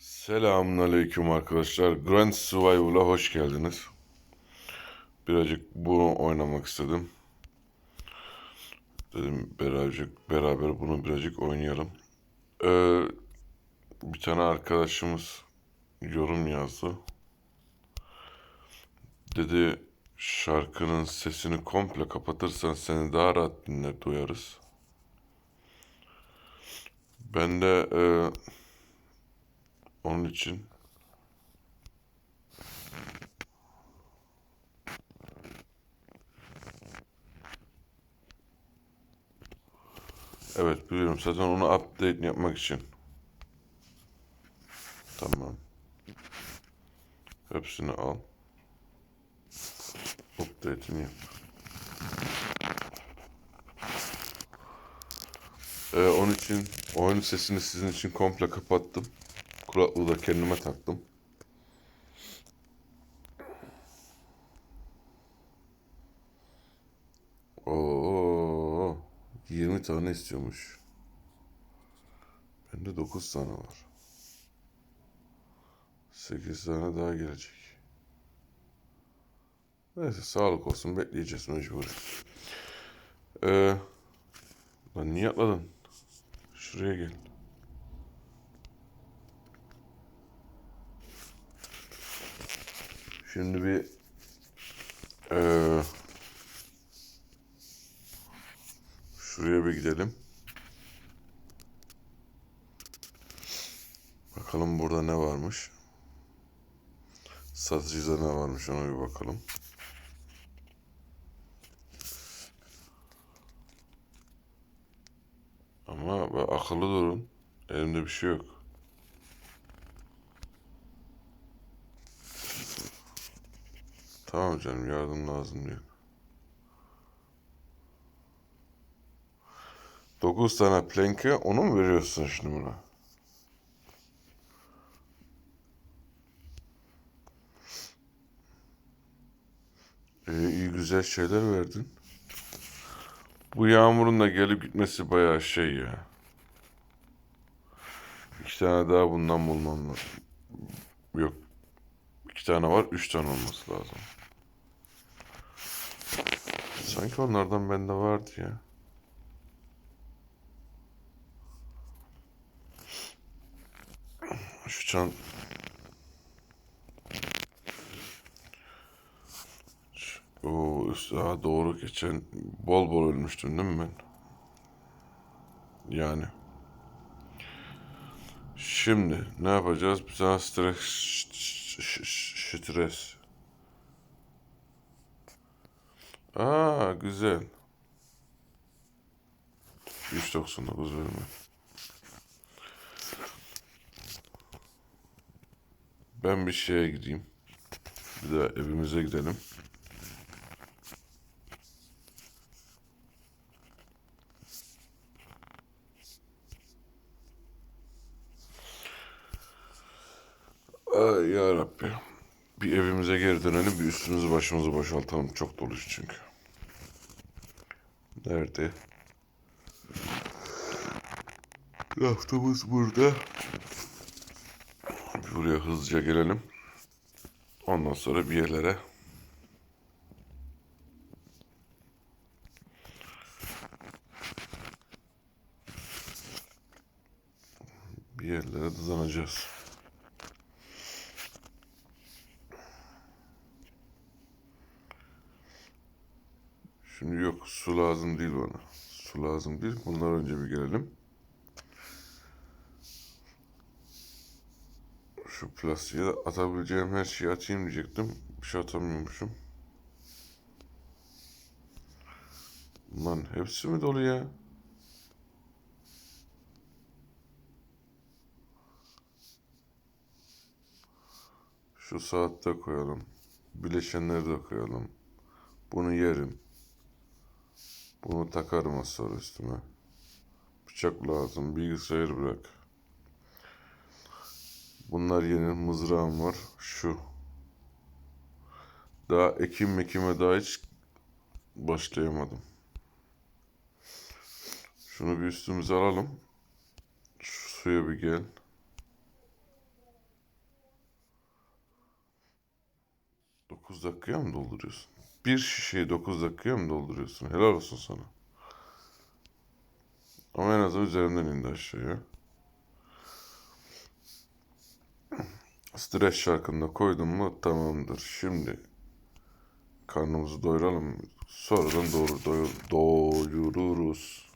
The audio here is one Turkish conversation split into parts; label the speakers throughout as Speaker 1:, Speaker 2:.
Speaker 1: Selamünaleyküm arkadaşlar. Grand Survival'a hoş geldiniz. Birazcık bunu oynamak istedim. Dedim beraber, beraber bunu birazcık oynayalım. Ee, bir tane arkadaşımız yorum yazdı. Dedi şarkının sesini komple kapatırsan seni daha rahat dinler duyarız. Ben de e, onun için Evet biliyorum zaten onu update yapmak için. Tamam. Hepsini al. Update'ini yap. Ee, onun için oyun sesini sizin için komple kapattım. Kulaklığı da kendime taktım. Oo, 20 tane istiyormuş. Bende 9 tane var. 8 tane daha gelecek. Neyse sağlık olsun bekleyeceğiz mecbur. Ee, lan niye atladın? Şuraya gel. Şimdi bir eee, şuraya bir gidelim. Bakalım burada ne varmış. Satıcıda ne varmış ona bir bakalım. Ama akıllı durun. Elimde bir şey yok. Tamam canım yardım lazım diyor. 9 tane planke onu mu veriyorsun şimdi buna? Ee, iyi güzel şeyler verdin. Bu yağmurun da gelip gitmesi bayağı şey ya. İki tane daha bundan bulmam lazım. Yok. İki tane var, üç tane olması lazım. Sanki onlardan bende vardı ya. Şu çan... Üst- Aa, doğru geçen bol bol ölmüştüm değil mi ben? Yani. Şimdi ne yapacağız? Bir tane stres... Stres. Aa güzel. 199 verme. Ben bir şeye gideyim. Bir de evimize gidelim. Ay ya Rabbi. Bir evimize geri dönelim, bir üstümüzü başımızı boşaltalım. Çok dolu çünkü. Nerede? Raftamız burada. Buraya hızlıca gelelim. Ondan sonra bir yerlere bir yerlere dadanacağız. Şimdi yok su lazım değil bana. Su lazım değil. Bundan önce bir gelelim. Şu plastiğe atabileceğim her şeyi atayım diyecektim. Bir şey atamıyormuşum. Lan hepsi mi dolu ya? Şu saatte koyalım. Bileşenleri de koyalım. Bunu yerim. Bunu takarım az sonra üstüme. Bıçak lazım. Bilgisayar bırak. Bunlar yeni mızrağım var. Şu. Daha ekim mekime daha hiç başlayamadım. Şunu bir üstümüze alalım. Şu suya bir gel. Dokuz dakikaya mı dolduruyorsun? Bir şişeyi 9 dakikaya mı dolduruyorsun? Helal olsun sana. Ama en azından üzerinden indi aşağıya. Stres şarkını da koydum mu tamamdır. Şimdi karnımızı doyuralım. Sonradan doğru doyur, doyururuz.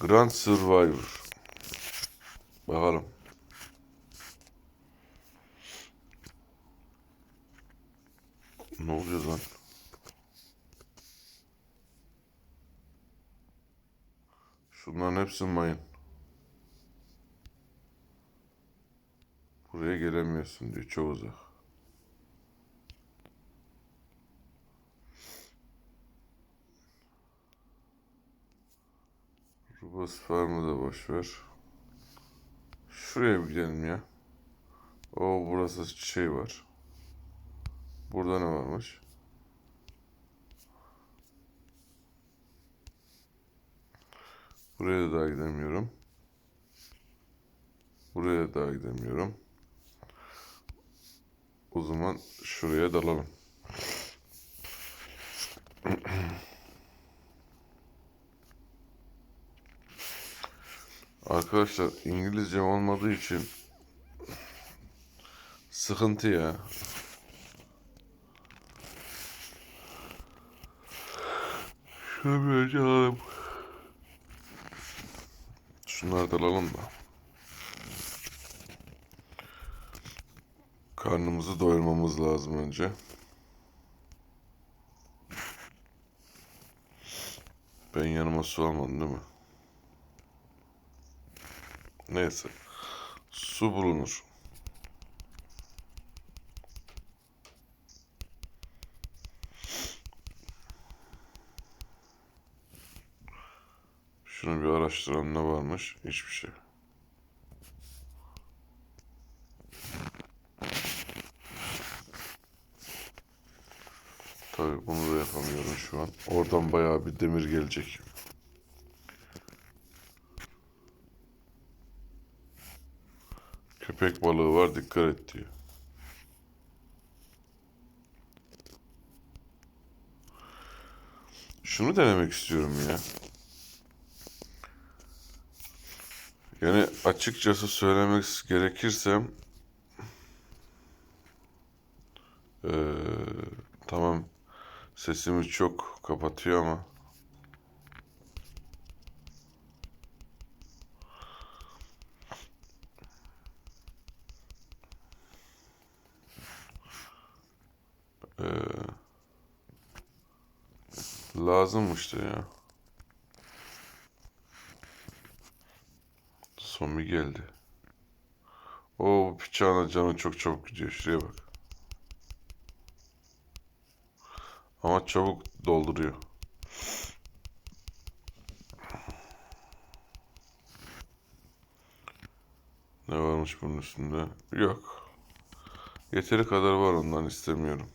Speaker 1: Grand Survivor. Bakalım. Ne oluyor lan? Şunların hepsi mayın. Buraya gelemiyorsun diyor. Çok uzak. Rubas Farm'ı da boş. Şuraya bir gidelim ya. O burası şey var. Burada ne varmış? Buraya da daha gidemiyorum. Buraya da daha gidemiyorum. O zaman şuraya dalalım. Arkadaşlar İngilizce olmadığı için sıkıntı ya. Şunu bir alalım. Şunları da alalım da. Karnımızı doyurmamız lazım önce. Ben yanıma su almadım değil mi? Neyse. Su bulunur. Şunu bir araştıralım ne varmış? Hiçbir şey. Tabii bunu da yapamıyorum şu an. Oradan bayağı bir demir gelecek. Köpek balığı var dikkat et diyor. Şunu denemek istiyorum ya. Yani açıkçası söylemek gerekirse eee, tamam sesimi çok kapatıyor ama eee, lazımmıştı ya. Bir geldi. O bu bıçağın canı çok çabuk gidiyor. Şuraya bak. Ama çabuk dolduruyor. Ne varmış bunun üstünde? Yok. Yeteri kadar var ondan istemiyorum.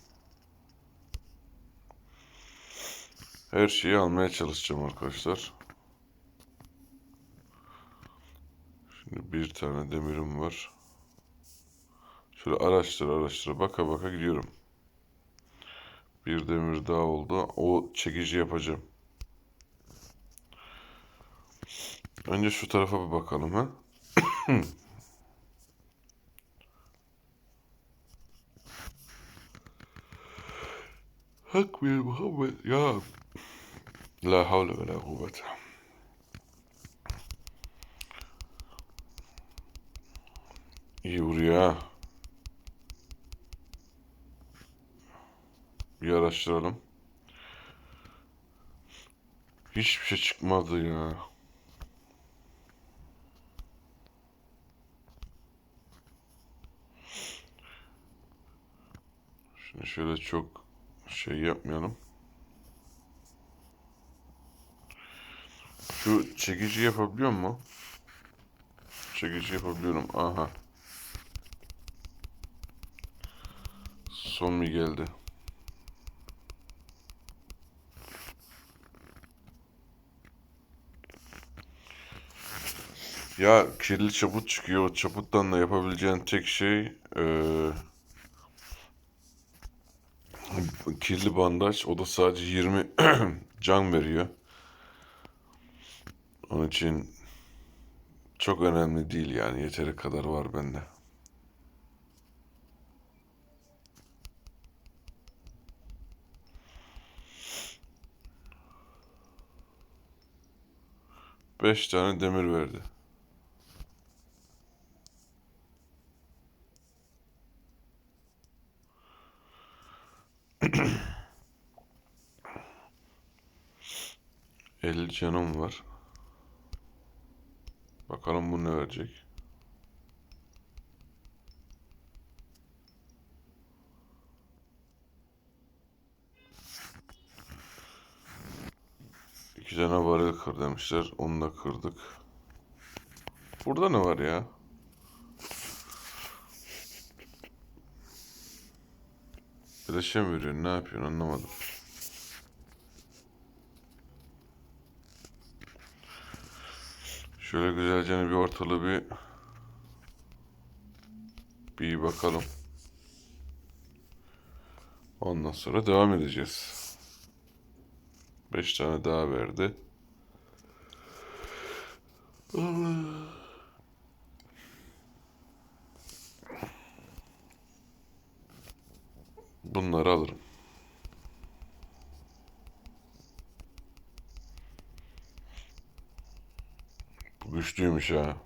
Speaker 1: Her şeyi almaya çalışacağım arkadaşlar. Şimdi bir tane demirim var. Şöyle araştır araştır baka baka gidiyorum. Bir demir daha oldu. O çekici yapacağım. Önce şu tarafa bir bakalım ha. Hak bir Muhammed ya. La havle ve la kuvvete. İyi vuruyor ha. Bir araştıralım. Hiçbir şey çıkmadı ya. Şimdi şöyle çok şey yapmayalım. Şu çekici yapabiliyor mu? Çekici yapabiliyorum. Aha. Son bir geldi. Ya kirli çaput çıkıyor. Çaputtan da yapabileceğin tek şey eee, Kirli bandaj. O da sadece 20 can veriyor. Onun için çok önemli değil yani. Yeteri kadar var bende. Beş tane demir verdi. Elli canım var. Bakalım bu ne verecek. Kır demişler. Onu da kırdık. Burada ne var ya? Bileşen veriyor. Ne yapıyorsun anlamadım. Şöyle güzelce bir ortalığı bir bir bakalım. Ondan sonra devam edeceğiz. Beş tane daha verdi. Bunları alırım. Bu güçlüymüş ha.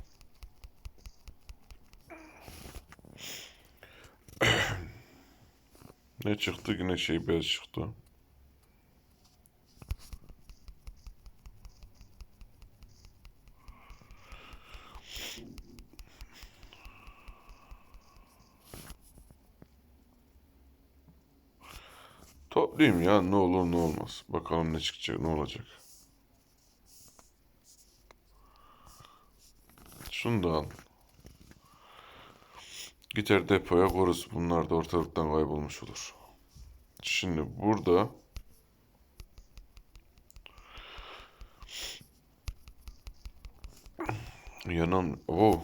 Speaker 1: Ne çıktı yine şey bez çıktı. Toplayayım ya ne olur ne olmaz. Bakalım ne çıkacak ne olacak. Şunu da al. Gider depoya koruz. Bunlar da ortalıktan kaybolmuş olur. Şimdi burada yanan o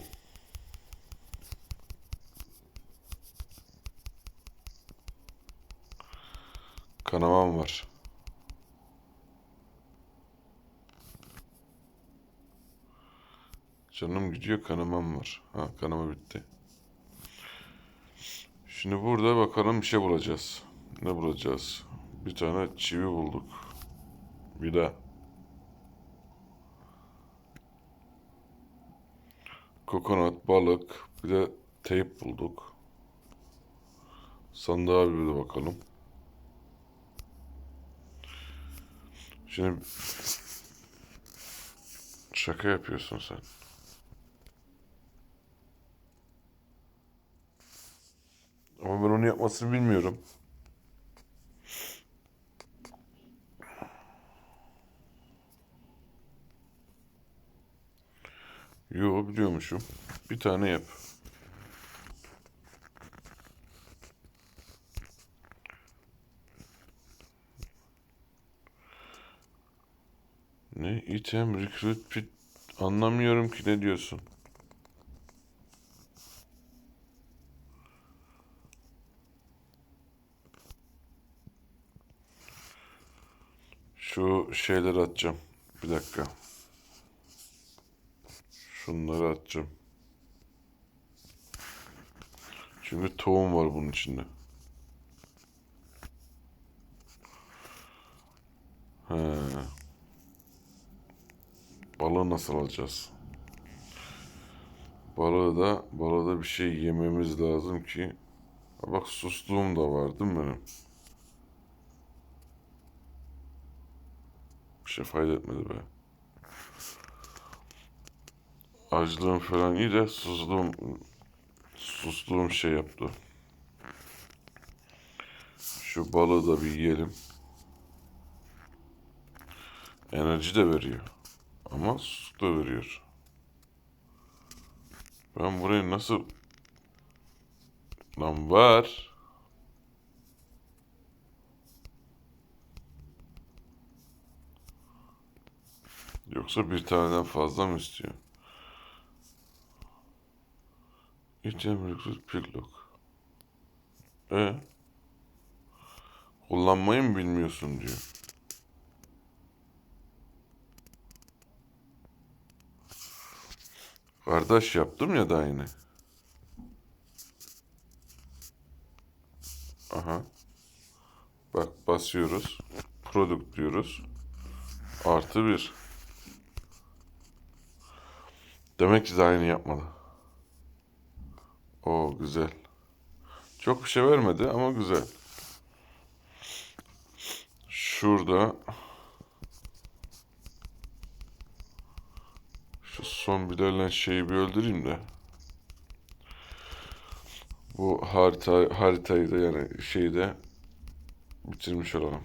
Speaker 1: kanamam var. Canım gidiyor kanamam var. Ha kanama bitti. Şimdi burada bakalım bir şey bulacağız. Ne bulacağız? Bir tane çivi bulduk. De kokonat, balık, bir de teyp bulduk. Sandığa bir de bakalım. Şimdi şaka yapıyorsun sen. Ama ben onu yapmasını bilmiyorum. Yo biliyormuşum. Bir tane yap. Ne? Item, recruit, pit. Anlamıyorum ki ne diyorsun. Şu şeyleri atacağım. Bir dakika. Şunları atacağım. Çünkü tohum var bunun içinde. He. Nasıl alacağız? Balığı da balığı da bir şey yememiz lazım ki. Bak susluğum da var değil mi benim? Bir şey fayda etmedi be. Açlığım falan iyi de susluğum susluğum şey yaptı. Şu balığı da bir yiyelim. Enerji de veriyor. Ama su da veriyor. Ben burayı nasıl... Lan var. Yoksa bir taneden fazla mı istiyor? İhtiyam recruit picklock. E Kullanmayı mı bilmiyorsun diyor. Kardeş yaptım ya daha yine. Aha. Bak basıyoruz. Product diyoruz. Artı bir. Demek ki daha yeni yapmadı. O güzel. Çok bir şey vermedi ama güzel. Şurada son belirlen şeyi bir öldüreyim de. Bu harita haritayı da yani şeyi de bitirmiş olalım.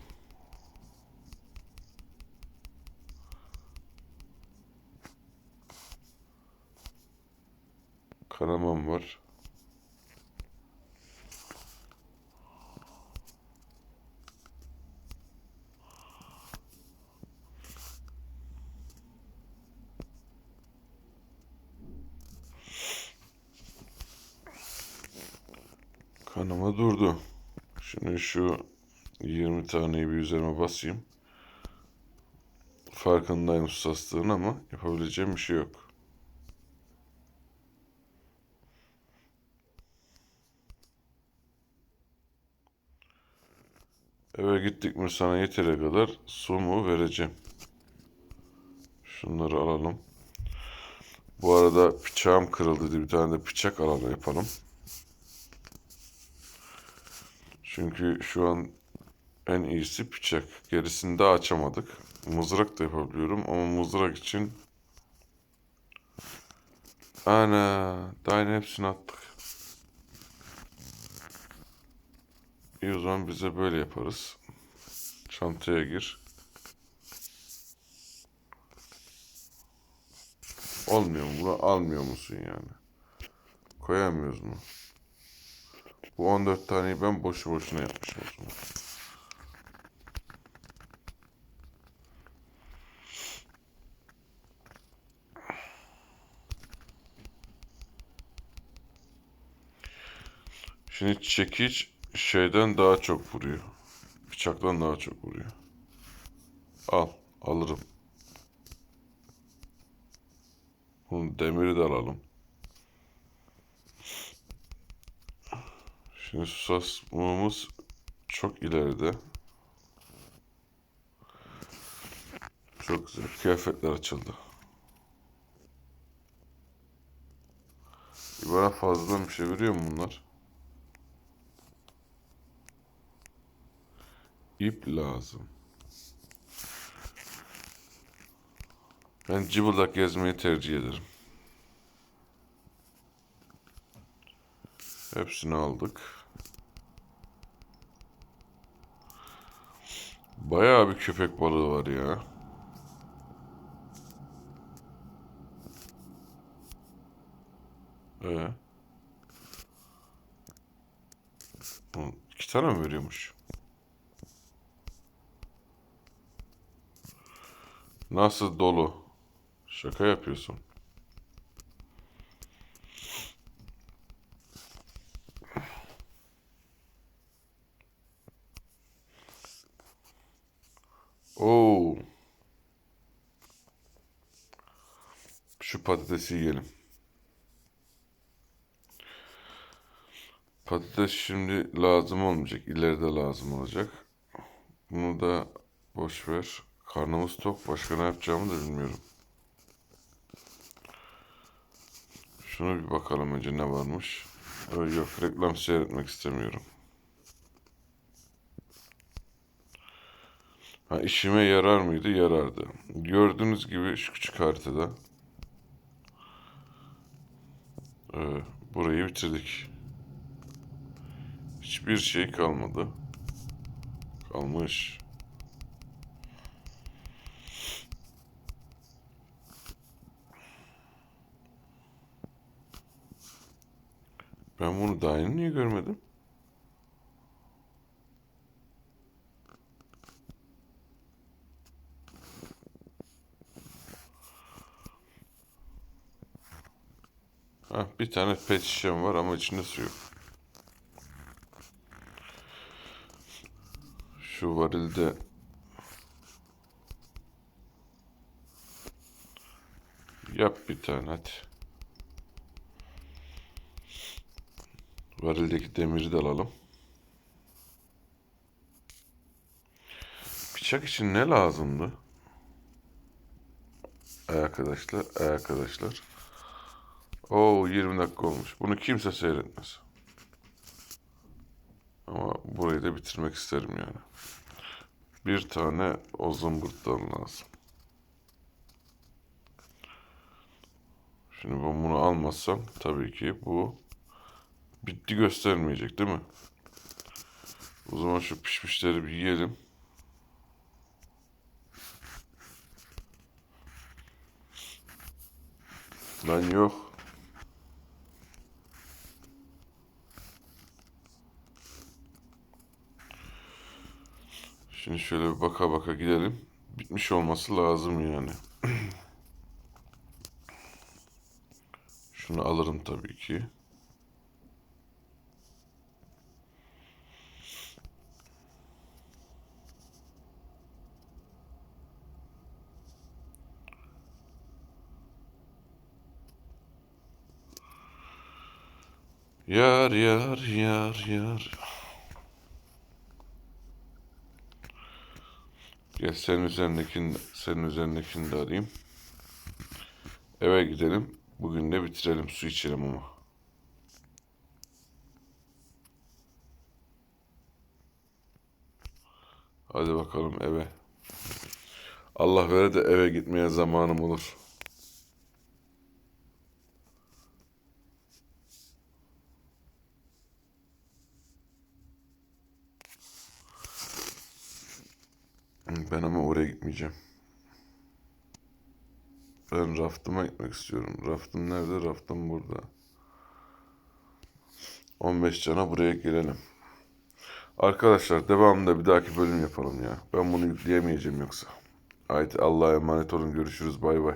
Speaker 1: Karaman var. Kanama durdu. Şimdi şu 20 taneyi bir üzerime basayım. Farkındayım susaslığın ama yapabileceğim bir şey yok. Eve gittik mi sana yeteri kadar su mu vereceğim. Şunları alalım. Bu arada bıçağım kırıldı diye bir tane de bıçak alalım yapalım. Çünkü şu an en iyisi bıçak. Gerisini de açamadık. Mızrak da yapabiliyorum ama mızrak için ana daha hepsini attık. İyi o zaman bize böyle yaparız. Çantaya gir. Olmuyor mu? Bunu almıyor musun yani? Koyamıyoruz mu? Bu 14 taneyi ben boşu boşuna yapmışım o zaman. Şimdi çekiç şeyden daha çok vuruyor. Bıçaktan daha çok vuruyor. Al, alırım. Bunun demiri de alalım. Şimdi susas mumumuz çok ileride. Çok güzel. Kıyafetler açıldı. Bana fazladan bir şey veriyor mu bunlar? İp lazım. Ben cıbıldak gezmeyi tercih ederim. Hepsini aldık. Bayağı bir köpek balığı var ya. Ee? İki tane mi veriyormuş? Nasıl dolu? Şaka yapıyorsun. Oo. Şu patatesi yiyelim. Patates şimdi lazım olmayacak. ileride lazım olacak. Bunu da boş ver. Karnımız tok. Başka ne yapacağımı da bilmiyorum. Şunu bir bakalım önce ne varmış. Öyle yok reklam seyretmek istemiyorum. Ha, işime yarar mıydı? Yarardı. Gördüğünüz gibi şu küçük haritada e, burayı bitirdik. Hiçbir şey kalmadı. Kalmış. Ben bunu daha niye görmedim? Ha, bir tane pet şişem var ama içinde su yok. Şu varilde yap bir tane hadi. Varildeki demiri de alalım. Bıçak için ne lazımdı? Arkadaşlar, arkadaşlar. Oo 20 dakika olmuş. Bunu kimse seyretmez. Ama burayı da bitirmek isterim yani. Bir tane o zımbırttan lazım. Şimdi ben bunu almazsam tabii ki bu bitti göstermeyecek değil mi? O zaman şu pişmişleri bir yiyelim. Lan yok. Şimdi şöyle bir baka baka gidelim. Bitmiş olması lazım yani. Şunu alırım tabii ki. Yar yar yar yar. Gel senin üzerindekini, senin üzerindekini de alayım. Eve gidelim. Bugün de bitirelim. Su içelim ama. Hadi bakalım eve. Allah vere de eve gitmeye zamanım olur. Ben ama oraya gitmeyeceğim. Ben raftıma gitmek istiyorum. Raftım nerede? Raftım burada. 15 cana buraya girelim. Arkadaşlar devamında bir dahaki bölüm yapalım ya. Ben bunu yükleyemeyeceğim yoksa. Haydi Allah'a emanet olun. Görüşürüz. Bay bay.